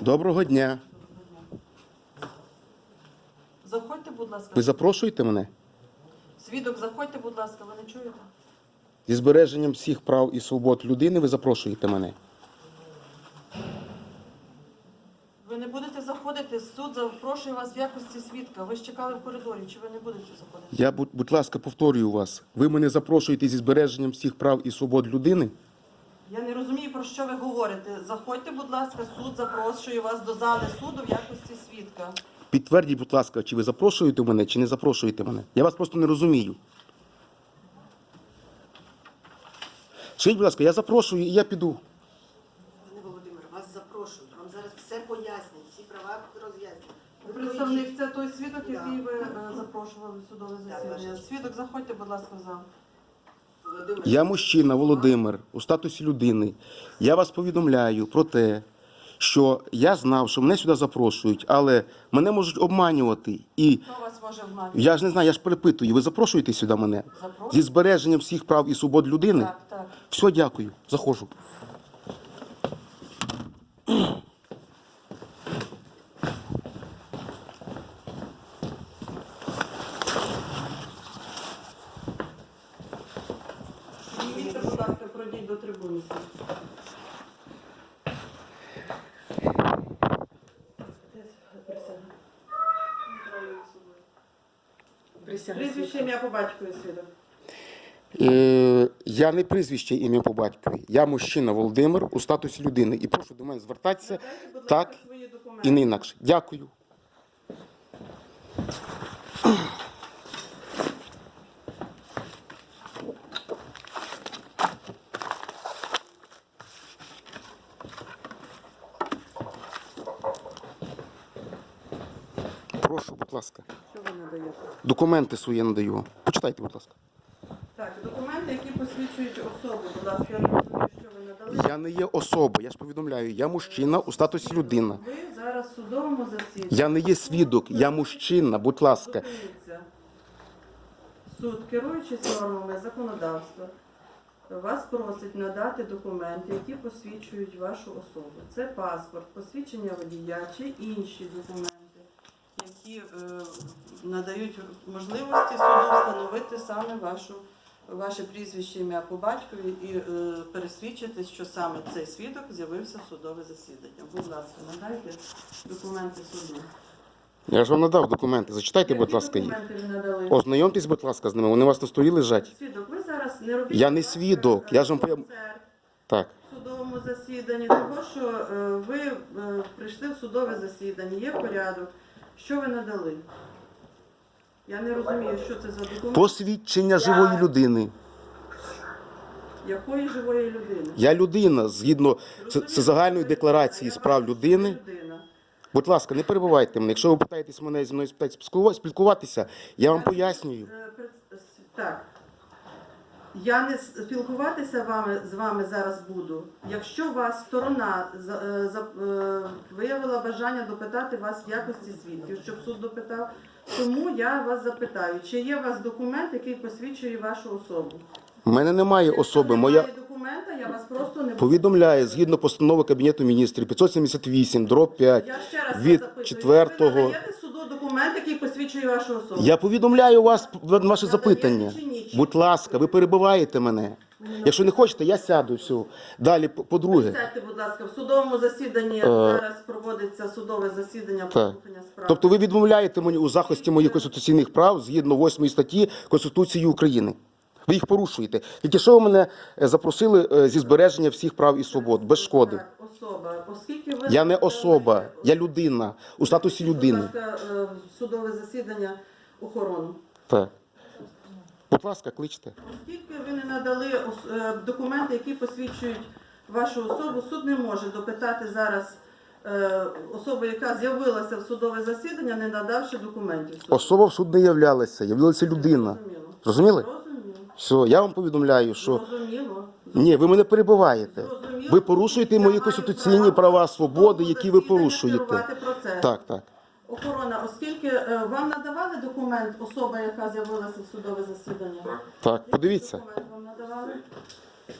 Доброго дня. Заходьте, будь ласка. Ви запрошуєте мене Свідок, заходьте, будь ласка, ви не чуєте? зі збереженням всіх прав і свобод людини. Ви запрошуєте мене. Ви не будете заходити, суд запрошує вас в якості свідка. Ви ж чекали в коридорі, чи ви не будете заходити? Я, будь, будь ласка, повторюю вас. Ви мене запрошуєте зі збереженням всіх прав і свобод людини. Я не розумію, про що ви говорите. Заходьте, будь ласка, суд запрошує вас до зали суду в якості свідка. Підтвердіть, будь ласка, чи ви запрошуєте мене, чи не запрошуєте мене. Я вас просто не розумію. Скажіть, будь ласка, я запрошую і я піду. Пане Володимире, вас запрошують. Вам зараз все пояснять, всі права роз'яснять. Ви Представник це той свідок, Да. який ви е, запрошували в судове засідання. Свідок, заходьте, будь ласка, в зал. Я мужчина, Володимир, у статусі людини. Я вас повідомляю про те, що я знав, що мене сюди запрошують, але мене можуть обманювати. І Хто вас може обманювати? я ж не знаю, я ж перепитую. Ви запрошуєте сюди мене Запрошую. зі збереженням всіх прав і свобод людини? Так, так. Все, дякую. Заходжу. Підніміться, будь пройдіть до трибуни. Прізвище ім'я по батькові свідок. Е, я не прізвище ім'я по батькові. Я мужчина Володимир у статусі людини. І прошу до мене звертатися Надайте, будь ласка, так свої документи. і не інакше. Дякую. Прошу, будь ласка. Що ви надаєте? Документи свої надаю. Почитайте, будь ласка. Так, документи, які посвідчують особу, будь ласка, я не розумію, що ви надали. Я не є особа, я ж повідомляю, я мужчина у статусі людина. Ви зараз в судовому засіданні. Я не є свідок, я мужчина, будь ласка. Зупиніться. Суд, керуючись нормами законодавства, вас просить надати документи, які посвідчують вашу особу. Це паспорт, посвідчення водія чи інші документи, які е, надають можливості суду встановити саме вашу, ваше прізвище ім'я по батькові і е, пересвідчити, що саме цей свідок з'явився в судове засідання. Будь ласка, надайте документи суду. Я ж вам надав документи. Зачитайте, будь ласка, їх. документи ви надали? Ознайомтесь, будь ласка, з ними. Вони у вас на столі лежать. Свідок, ви зараз не робіть. Я не свідок, я ж вам концерт Так. в судовому засіданні, тому що е, ви е, прийшли в судове засідання, є порядок. Що ви надали? Я не розумію, що це за документ. Посвідчення живої людини. Якої живої людини? Я людина, згідно це загальної декларації з прав людини. Людина. Будь ласка, не перебувайте мене. Якщо ви питаєтесь мене зі мною спілкуватися, я вам пояснюю. Е, пред- с- Так. Я не спілкуватися вами, з вами зараз буду. Якщо вас сторона за, е, за- е, виявила бажання допитати вас в якості свідків, щоб суд допитав, тому я вас запитаю, чи є у вас документ, який посвідчує вашу особу? У мене немає особи. Моя документа, я вас просто не повідомляє згідно постанови Кабінету міністрів 578, дроб 5. Я ще раз від запитую, четвертого- ви надаєте суду документ, який посвідчує вашу особу? Я повідомляю вас в- ваше запитання. Будь ласка, ви перебиваєте мене. Якщо не хочете, я сяду. Все. Далі, по- по-друге. Сядьте, будь ласка, в судовому засіданні зараз проводиться судове засідання Так. послухання справи. Тобто ви відмовляєте мені у захисті моїх конституційних прав згідно 8 статті Конституції України. Ви їх порушуєте. Тільки що ви мене е, запросили е, зі збереження всіх прав і свобод, без шкоди. Особа. Оскільки ви Я не особа, я людина у статусі людини. Будь ласка, е, судове засідання охорону. Так. Будь ласка, кличте. Оскільки ви не надали е, документи, які посвідчують вашу особу, суд не може допитати зараз е, особу, яка з'явилася в судове засідання, не надавши документів. Особа в суд не являлася, явилася людина. Зрозуміло. Зрозуміли? Все, я вам повідомляю, що Зрозуміло. ні, ви мене перебиваєте. Зрозуміло. Ви порушуєте мої конституційні права, свободи, які ви порушуєте. Так, так. Охорона, оскільки е, вам надавали документ особа, яка з'явилася в судове засідання? Так, Який подивіться. Документ вам надавали?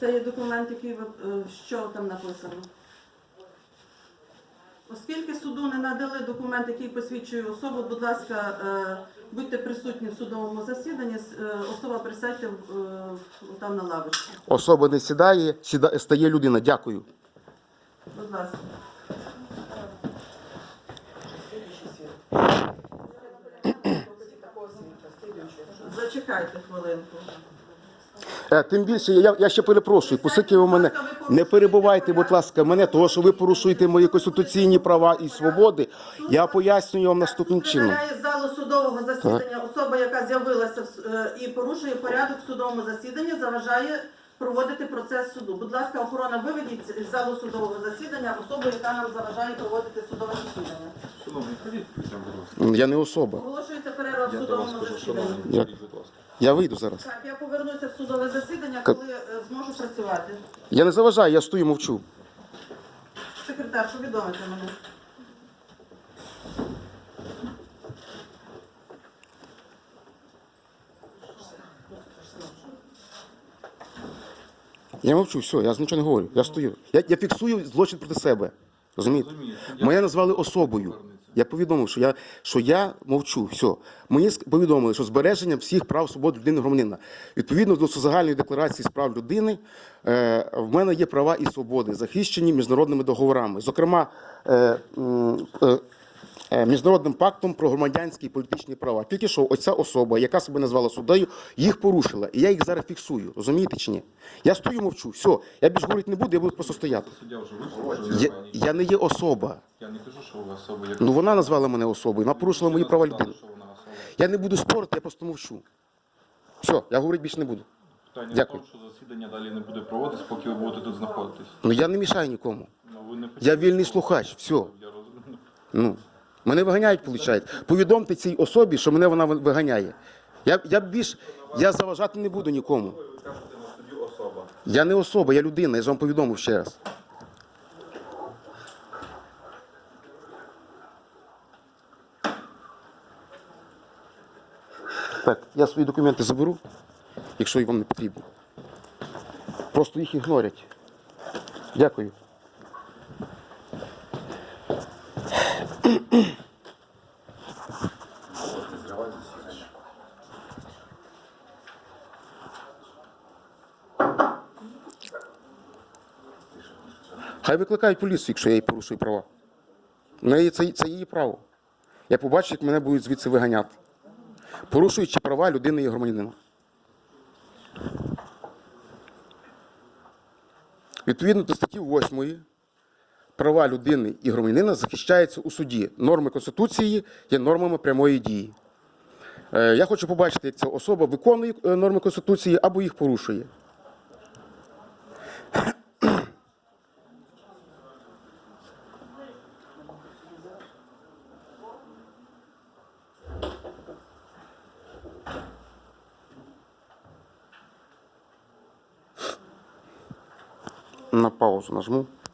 Це є документ, який ви е, що там написано? Оскільки суду не надали документ, який посвідчує особу, будь ласка, е, будьте присутні в судовому засіданні. Е, Особа присядьте е, там на лавочці. Особа не сідає, сіда, стає людина. Дякую. Будь ласка. Е, тим більше, я, я ще перепрошую, оскільки ви мене не перебувайте, будь ласка, мене, того, що ви порушуєте мої конституційні права і свободи. Я пояснюю вам наступним чином. З залу судового засідання особа, яка з'явилася е, і порушує порядок в судовому засіданні, заважає проводити процес суду. Будь ласка, охорона, виведіть з залу судового засідання особу, яка нам заважає проводити судове засідання. Я не особа. Оголошується перерва в судовому засіданні. Я-. Я вийду зараз. Так, я повернуся в судове засідання, коли е, зможу працювати. Я не заважаю, я стою мовчу. Секретар, повідомите мене. Я мовчу, все, я нічого не говорю. Я стою. Я, я фіксую злочин проти себе. Розумієте? Мене назвали особою. Я повідомив, що я, що я мовчу. Все. Мені повідомили, що збереження всіх прав свобод людини громадянина. Відповідно до загальної декларації з прав людини, е, в мене є права і свободи, захищені міжнародними договорами. Зокрема, е, е, міжнародним пактом про громадянські і політичні права. Тільки що оця особа, яка себе назвала суддею, їх порушила. І я їх зараз фіксую. Розумієте чи ні? Я стою мовчу. Все, я більш говорити не буду, я буду просто стояти. Я, я не є особа. Я не кажу, що у вас особа. Ну вона назвала мене особою, вона порушила мої права людини. Я не буду спорити, я просто мовчу. Все, я говорити більше не буду. Питання Дякую. в тому, що засідання далі не буде проводитись, поки ви будете тут знаходитись. Ну я не мішаю нікому. Ну, ви не Я вільний слухач. Все. Я розумію. Ну. Мене виганяють, виходить. Повідомте цій особі, що мене вона виганяє. Я, я більш я заважати не буду нікому. Я не особа, я людина, я ж вам повідомив ще раз. Так, я свої документи заберу, якщо вам не потрібно. Просто їх ігнорять. Дякую. Хай викликають поліцію, якщо я їй порушую права. Неї це, це її право. Я побачу, як мене будуть звідси виганяти. Порушуючи права людини і громадянина. Відповідно до статті 8 права людини і громадянина захищаються у суді. Норми Конституції є нормами прямої дії. Е, Я хочу побачити, як ця особа виконує е, норми Конституції або їх порушує. На паузу нажму.